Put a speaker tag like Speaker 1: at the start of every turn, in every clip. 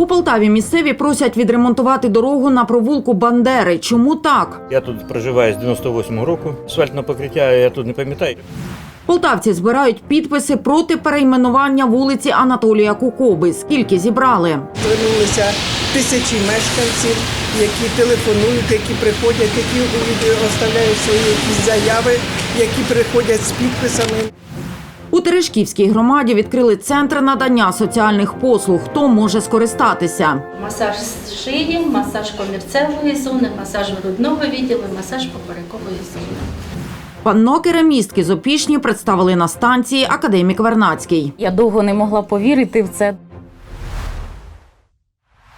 Speaker 1: У Полтаві місцеві просять відремонтувати дорогу на провулку Бандери. Чому так?
Speaker 2: Я тут проживаю з 98-го року. Асфальтного покриття я тут не пам'ятаю.
Speaker 1: Полтавці збирають підписи проти перейменування вулиці Анатолія Кукоби. Скільки зібрали?
Speaker 3: Звернулися тисячі мешканців, які телефонують, які приходять, які оставляють свої якісь заяви, які приходять з підписами.
Speaker 1: У Терешківській громаді відкрили центр надання соціальних послуг. Хто може скористатися?
Speaker 4: Масаж шиї, масаж комірцевої зони, масаж грудного відділу, масаж поперекової зони.
Speaker 1: Панно керамістки з Опішні представили на станції академік Вернацький.
Speaker 5: Я довго не могла повірити в це.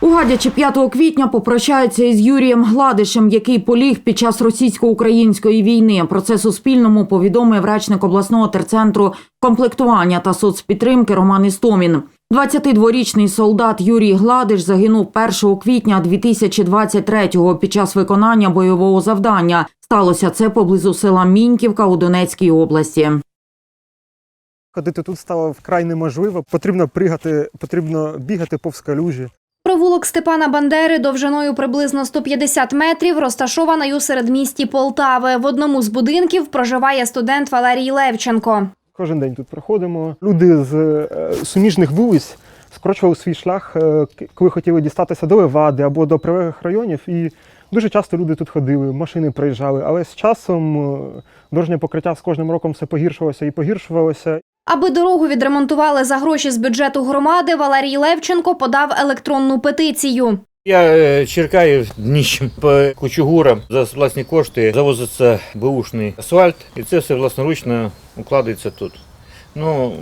Speaker 1: У Гадячі 5 квітня попрощаються із Юрієм Гладишем, який поліг під час російсько-української війни. Про це Суспільному повідомив речник обласного терцентру комплектування та соцпідтримки Роман Істомін. 22-річний солдат Юрій Гладиш загинув 1 квітня 2023-го під час виконання бойового завдання. Сталося це поблизу села Міньківка у Донецькій області.
Speaker 6: Ходити тут стало вкрай неможливо. Потрібно пригати, потрібно бігати повз калюжі.
Speaker 7: Провулок Степана Бандери довжиною приблизно 150 метрів, розташований у середмісті Полтави. В одному з будинків проживає студент Валерій Левченко.
Speaker 6: Кожен день тут проходимо. Люди з е, суміжних вулиць скорочували свій шлях, е, коли хотіли дістатися до Левади або до прилеглих районів. І дуже часто люди тут ходили, машини проїжджали. Але з часом е, дорожнє покриття з кожним роком все погіршувалося і погіршувалося.
Speaker 7: Аби дорогу відремонтували за гроші з бюджету громади, Валерій Левченко подав електронну петицію.
Speaker 2: Я е, черкаю дніщем по кучугурам за власні кошти. Завозиться беушний асфальт, і це все власноручно укладається тут. Ну,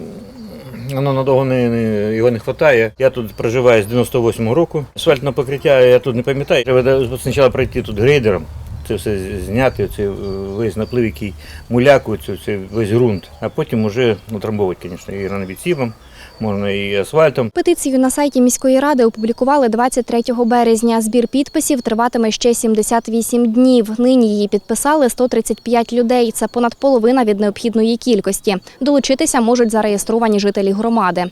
Speaker 2: воно надовго не, не, його не вистачає. Я тут проживаю з 98-го року. Асфальтного покриття я тут не пам'ятаю. Треба спочатку пройти тут грейдером. Це все зняти, це весь наплив, який муляку, це, весь ґрунт. А потім вже утрамбовувати, звісно, і ранобіцівом, можна і асфальтом.
Speaker 8: Петицію на сайті міської ради опублікували 23 березня. Збір підписів триватиме ще 78 днів. Нині її підписали 135 людей. Це понад половина від необхідної кількості. Долучитися можуть зареєстровані жителі громади.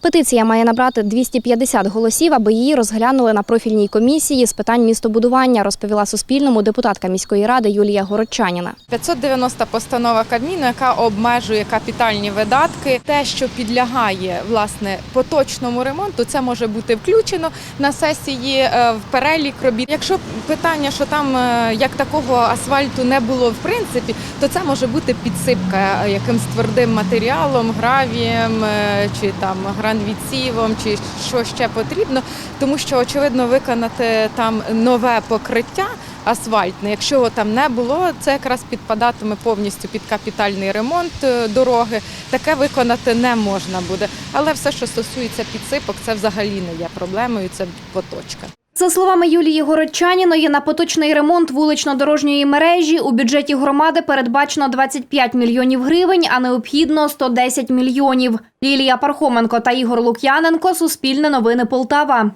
Speaker 8: Петиція має набрати 250 голосів, аби її розглянули на профільній комісії з питань містобудування, розповіла Суспільному депутатка міської ради Юлія Городчаніна.
Speaker 9: 590 постанова Кабміну, яка обмежує капітальні видатки. Те, що підлягає власне поточному ремонту, це може бути включено на сесії е, в перелік робіт. Якщо питання, що там е, як такого асфальту не було в принципі, то це може бути підсипка е, якимсь твердим матеріалом, гравієм чи там гранвідсівом, чи що ще потрібно, тому що очевидно виконати там нове покриття асфальтне. Якщо його там не було, це якраз підпадатиме повністю під капітальний ремонт е, дороги. Таке виконати не можна буде. Але все, що стосується підсипок, це взагалі не є проблемою. Це поточка.
Speaker 7: За словами Юлії Городчаніної, на поточний ремонт вулично-дорожньої мережі у бюджеті громади передбачено 25 мільйонів гривень, а необхідно 110 мільйонів. Лілія Пархоменко та Ігор Лук'яненко. Суспільне новини Полтава.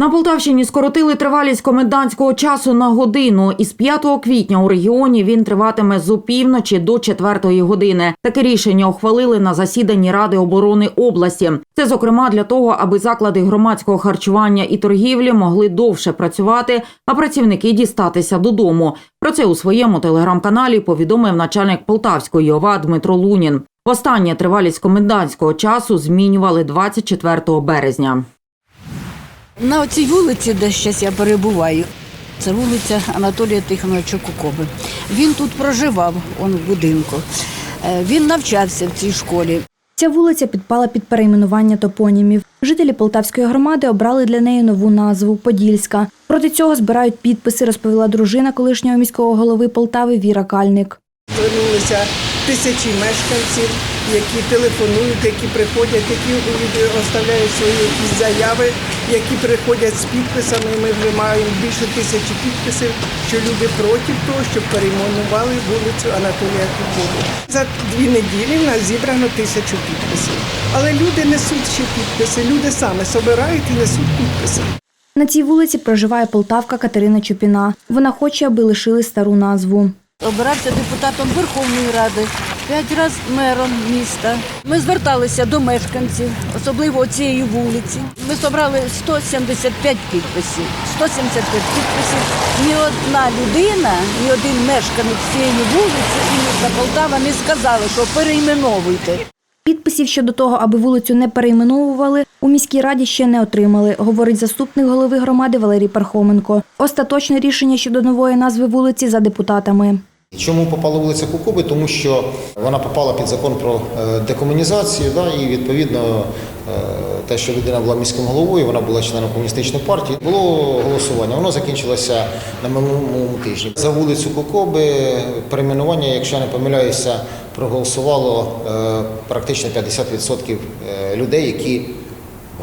Speaker 1: На Полтавщині скоротили тривалість комендантського часу на годину. Із 5 квітня у регіоні він триватиме з опівночі до 4 години. Таке рішення ухвалили на засіданні Ради оборони області. Це зокрема для того, аби заклади громадського харчування і торгівлі могли довше працювати, а працівники дістатися додому. Про це у своєму телеграм-каналі повідомив начальник Полтавської ОВА Дмитро Лунін. Востаннє тривалість комендантського часу змінювали 24 березня.
Speaker 10: На цій вулиці, де зараз я перебуваю, це вулиця Анатолія Тихоновича Кукоби. Він тут проживав, он в будинку. Е, Він навчався в цій школі.
Speaker 11: Ця вулиця підпала під перейменування топонімів. Жителі Полтавської громади обрали для неї нову назву Подільська. Проти цього збирають підписи, розповіла дружина колишнього міського голови Полтави Віра Кальник.
Speaker 3: Звернулися тисячі мешканців, які телефонують, які приходять, які оставляють свої якісь заяви, які приходять з підписами. Ми вже маємо більше тисячі підписів, що люди проти того, щоб перейменували вулицю Анатолія Кукови. За дві неділі в нас зібрано тисячу підписів. Але люди несуть ще підписи, люди саме собирають і несуть підписи.
Speaker 11: На цій вулиці проживає полтавка Катерина Чупіна. Вона хоче, аби лишили стару назву.
Speaker 10: Обирався депутатом Верховної Ради п'ять разів мером міста. Ми зверталися до мешканців, особливо цієї вулиці. Ми зібрали 175 підписів. 175 підписів. Ні одна людина, ні один мешканець цієї вулиці і міста Полтава не сказали, що перейменовуйте.
Speaker 11: Підписів щодо того, аби вулицю не перейменовували, у міській раді ще не отримали, говорить заступник голови громади Валерій Пархоменко. Остаточне рішення щодо нової назви вулиці за депутатами.
Speaker 12: Чому попала вулиця Кукуби? Тому що вона попала під закон про е, декомунізацію, да, і відповідно е, те, що людина була міським головою, вона була членом комуністичної партії. Було голосування. Воно закінчилося на минулому тижні. За вулицю Кукуби перейменування, якщо я не помиляюся, проголосувало е, практично 50% е, людей, які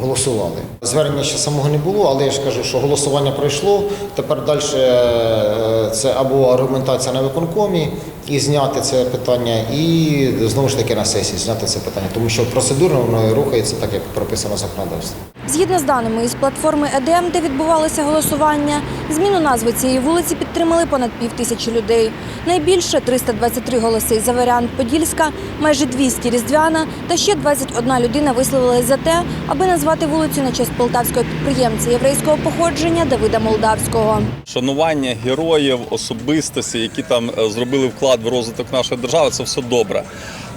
Speaker 12: голосували. Звернення ще самого не було, але я ж кажу, що голосування пройшло. Тепер далі е, це або аргументація на виконкомі і зняти це питання, і знову ж таки на сесії зняти це питання, тому що процедурно воно рухається так, як прописано законодавством.
Speaker 11: Згідно з даними із платформи ЕДМ, де відбувалося голосування, зміну назви цієї вулиці підтримали понад пів тисячі людей. Найбільше 323 голоси за варіант Подільська, майже 200 Різдвяна та ще 21 людина висловилась за те, аби назвати вулицю на честь полтавського підприємця єврейського походження Давида Молдавського.
Speaker 13: Шанування героїв, особистості, які там е, зробили вклад в розвиток нашої держави, це все добре.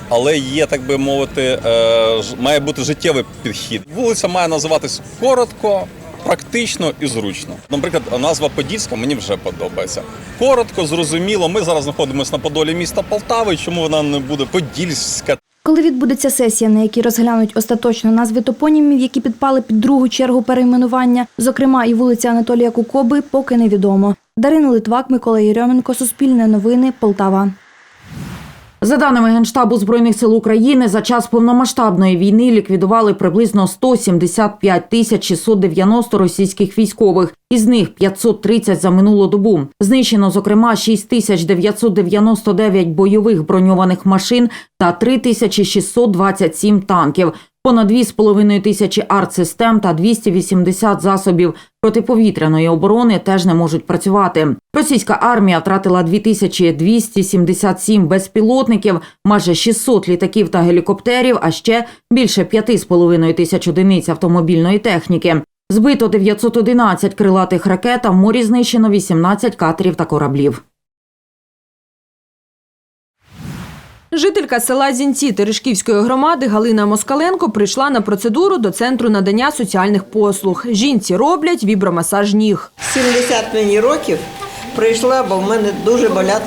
Speaker 13: Але є, так би мовити, е, має бути життєвий підхід. Вулиця має називатись коротко, практично і зручно. Наприклад, назва Подільська мені вже подобається. Коротко, зрозуміло. Ми зараз знаходимося на подолі міста Полтави. Чому вона не буде Подільська?
Speaker 11: Коли відбудеться сесія, на якій розглянуть остаточно назви топонімів, які підпали під другу чергу перейменування, зокрема і вулиця Анатолія Кукоби, поки невідомо. Дарина Литвак, Микола Єрьоменко, Суспільне новини, Полтава.
Speaker 1: За даними Генштабу Збройних сил України, за час повномасштабної війни ліквідували приблизно 175 тисяч 690 російських військових, із них 530 за минулу добу. Знищено, зокрема, 6 тисяч 999 бойових броньованих машин та 3 тисячі 627 танків. Понад 2,5 тисячі артсистем та 280 засобів протиповітряної оборони теж не можуть працювати. Російська армія втратила 2277 безпілотників, майже 600 літаків та гелікоптерів, а ще більше 5,5 тисяч одиниць автомобільної техніки. Збито 911 крилатих ракет, а в морі знищено 18 катерів та кораблів.
Speaker 14: Жителька села Зінці Терешківської громади Галина Москаленко прийшла на процедуру до центру надання соціальних послуг. Жінці роблять вібромасаж ніг.
Speaker 3: 70 мені років прийшла, бо в мене дуже болять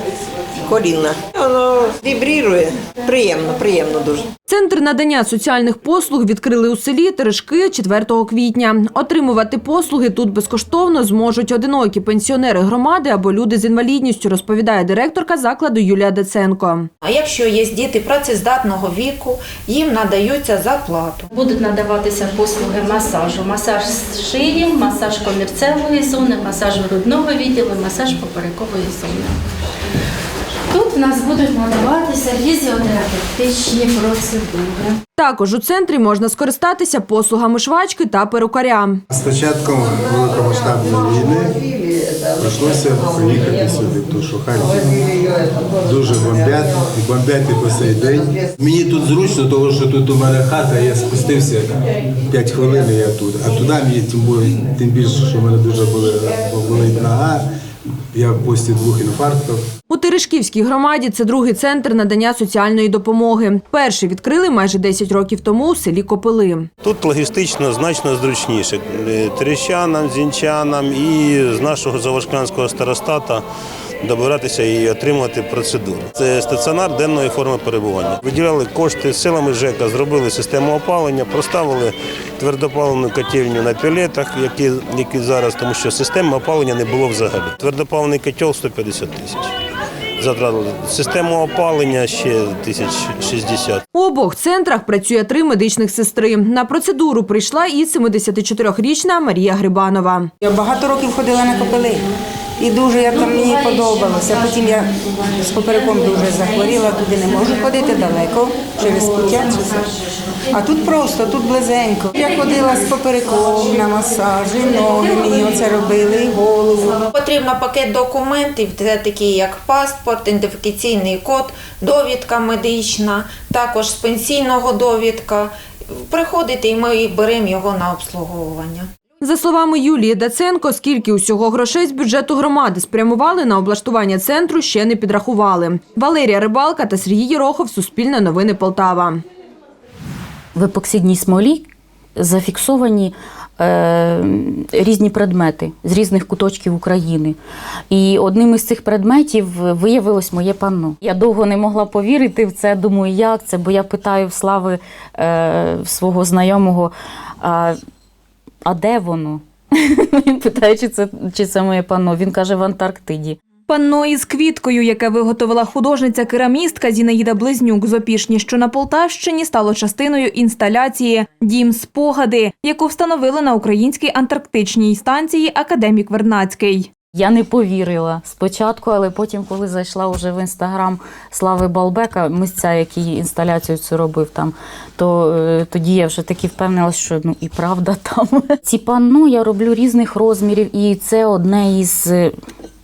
Speaker 3: коліна. Воно вібрірує. Приємно, приємно дуже.
Speaker 14: Центр надання соціальних послуг відкрили у селі Терешки 4 квітня. Отримувати послуги тут безкоштовно зможуть одинокі пенсіонери громади або люди з інвалідністю, розповідає директорка закладу Юлія Деценко.
Speaker 15: А якщо є діти працездатного віку, їм надаються за плату.
Speaker 4: Будуть надаватися послуги масажу, масаж шиї, масаж комірцевої зони, масаж грудного відділу, масаж поперекової зони. Тут в нас будуть надаватися фізіотерапевтичні процедури.
Speaker 14: Також у центрі можна скористатися послугами швачки та перукаря.
Speaker 16: З початком великомасштабної війни прийшлося приїхати сюди, тому що Харків дуже бомбять і бомбять і по цей день. Мені тут зручно, тому що тут у мене хата, я спустився 5 хвилин і я тут. А туди мені тим, більше, що в мене дуже були, болить нога, я після двох інфарктів.
Speaker 14: У Терешківській громаді це другий центр надання соціальної допомоги. Перший відкрили майже 10 років тому у селі Копили.
Speaker 17: Тут логістично значно зручніше Е, терещанам, зінчанам і з нашого завашканського старостата добиратися і отримувати процедури. Це стаціонар денної форми перебування. Виділяли кошти силами ЖЕКа, зробили систему опалення, проставили твердопаливну котельню на пілетах, які, які зараз, тому що системи опалення не було взагалі. Твердопаливний котел 150 тисяч. Затратили систему опалення ще тисяч 60.
Speaker 14: У обох центрах працює три медичних сестри. На процедуру прийшла і 74-річна Марія Грибанова.
Speaker 18: Я багато років ходила на копили. І дуже я там мені подобалося. Потім я з попереком дуже захворіла, туди не можу ходити далеко через пуття. А тут просто, тут близенько. Я ходила з попереком на масажі, ноги мені оце робили, і голову.
Speaker 15: Потрібно пакет документів, це такі як паспорт, ідентифікаційний код, довідка медична, також з пенсійного довідка. Приходите і ми беремо його на обслуговування.
Speaker 14: За словами Юлії Даценко, скільки усього грошей з бюджету громади спрямували на облаштування центру, ще не підрахували. Валерія Рибалка та Сергій Єрохов, Суспільне новини Полтава.
Speaker 5: В епоксидній смолі зафіксовані е, різні предмети з різних куточків України. І одним із цих предметів виявилось моє панно. Я довго не могла повірити в це. Думаю, як це? Бо я питаю в слави е, свого знайомого, а, а де воно? Він питає, чи це, чи це моє панно. Він каже, в Антарктиді.
Speaker 11: Панно із квіткою, яке виготовила художниця-керамістка Зінаїда Близнюк з Опішні, що на Полтавщині стало частиною інсталяції Дім спогади, яку встановили на українській антарктичній станції Академік Вернацький.
Speaker 5: Я не повірила спочатку, але потім, коли зайшла вже в інстаграм Слави Балбека, митця, який інсталяцію цю робив там, то е, тоді я вже таки впевнилася, що ну і правда там. Ці панно я роблю різних розмірів, і це одне із.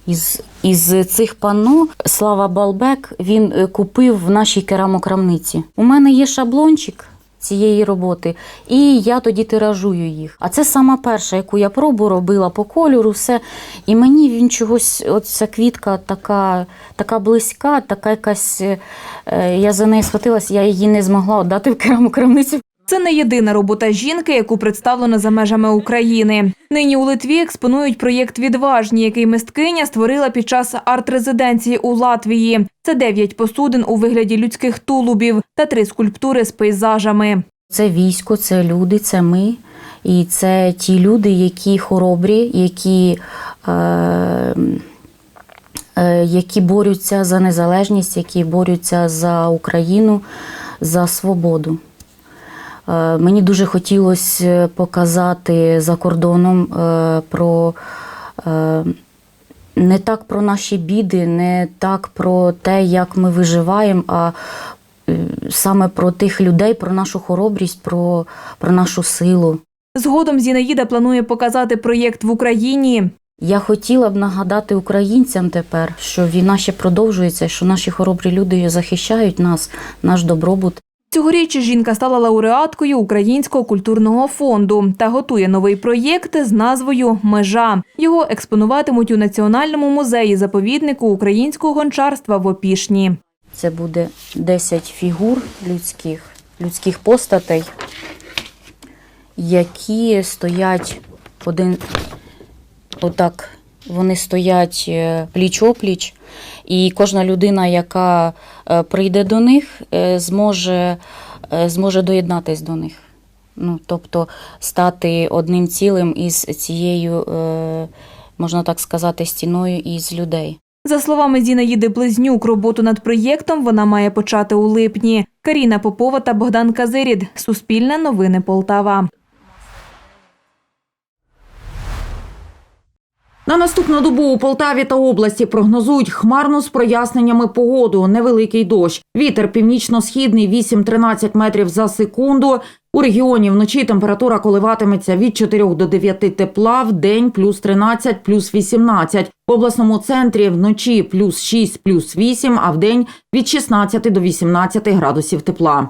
Speaker 5: Із, із цих панно Слава Балбек він е, купив в нашій керамокрамниці. У мене є шаблончик цієї роботи, і я тоді тиражую їх. А це сама перша, яку я пробу робила по кольору, все. І мені він чогось, оця квітка така, така близька, така якась. е, Я за неї схватилась, я її не змогла віддати в керамокрамницю.
Speaker 11: Це не єдина робота жінки, яку представлено за межами України. Нині у Литві експонують проєкт Відважні, який мисткиня створила під час арт-резиденції у Латвії. Це дев'ять посудин у вигляді людських тулубів та три скульптури з пейзажами.
Speaker 5: Це військо, це люди, це ми. І це ті люди, які хоробрі, які, е, е, які борються за незалежність, які борються за Україну, за свободу. Е, Мені дуже хотілося показати за кордоном е, про е, не так про наші біди, не так про те, як ми виживаємо, а е, саме про тих людей, про нашу хоробрість, про, про нашу силу.
Speaker 11: Згодом Зінаїда планує показати проєкт в Україні.
Speaker 5: Я хотіла б нагадати українцям тепер, що війна ще продовжується, що наші хоробрі люди захищають нас, наш добробут.
Speaker 11: Цьогоріч жінка стала лауреаткою Українського культурного фонду та готує новий проєкт з назвою Межа. Його експонуватимуть у Національному музеї заповіднику українського гончарства в Опішні.
Speaker 5: Це буде 10 фігур людських, людських постатей, які стоять один отак. Вони стоять е, пліч-опліч, і кожна людина, яка е, прийде до них, е, зможе, е, зможе доєднатись до них. Ну, тобто стати одним цілим із цією, можна так сказати, стіною із людей.
Speaker 11: За словами Зінаїди Близнюк, роботу над проєктом вона має почати у липні. Каріна Попова та Богдан Казирід. Суспільне новини Полтава.
Speaker 1: На наступну добу у Полтаві та області прогнозують хмарну з проясненнями погоду, невеликий дощ. Вітер північно-східний 8-13 метрів за секунду. У регіоні вночі температура коливатиметься від 4 до 9 тепла, в день плюс 13, плюс 18. В обласному центрі вночі плюс 6, плюс 8, а в день від 16 до 18 градусів тепла.